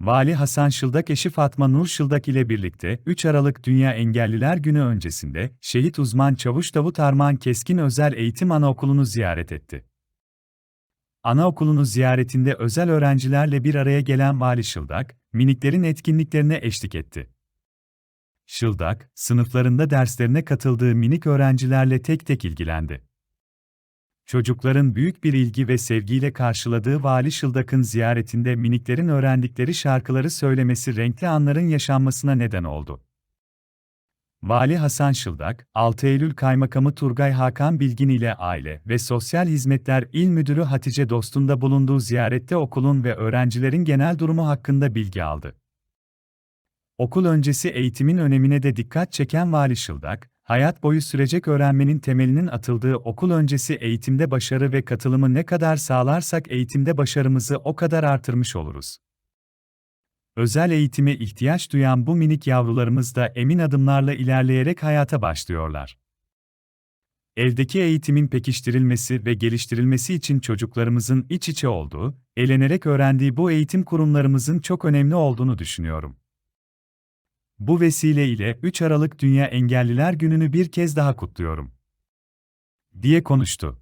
Vali Hasan Şıldak eşi Fatma Nur Şıldak ile birlikte 3 Aralık Dünya Engelliler Günü öncesinde şehit uzman çavuş Davut Armağan Keskin Özel Eğitim Anaokulu'nu ziyaret etti. Anaokulunu ziyaretinde özel öğrencilerle bir araya gelen Vali Şıldak, miniklerin etkinliklerine eşlik etti. Şıldak, sınıflarında derslerine katıldığı minik öğrencilerle tek tek ilgilendi. Çocukların büyük bir ilgi ve sevgiyle karşıladığı Vali Şıldak'ın ziyaretinde miniklerin öğrendikleri şarkıları söylemesi renkli anların yaşanmasına neden oldu. Vali Hasan Şıldak, 6 Eylül Kaymakamı Turgay Hakan Bilgin ile Aile ve Sosyal Hizmetler İl Müdürü Hatice Dostun'da bulunduğu ziyarette okulun ve öğrencilerin genel durumu hakkında bilgi aldı. Okul öncesi eğitimin önemine de dikkat çeken Vali Şıldak, hayat boyu sürecek öğrenmenin temelinin atıldığı okul öncesi eğitimde başarı ve katılımı ne kadar sağlarsak eğitimde başarımızı o kadar artırmış oluruz. Özel eğitime ihtiyaç duyan bu minik yavrularımız da emin adımlarla ilerleyerek hayata başlıyorlar. Evdeki eğitimin pekiştirilmesi ve geliştirilmesi için çocuklarımızın iç içe olduğu, eğlenerek öğrendiği bu eğitim kurumlarımızın çok önemli olduğunu düşünüyorum. Bu vesile ile 3 Aralık Dünya Engelliler Günü'nü bir kez daha kutluyorum. diye konuştu.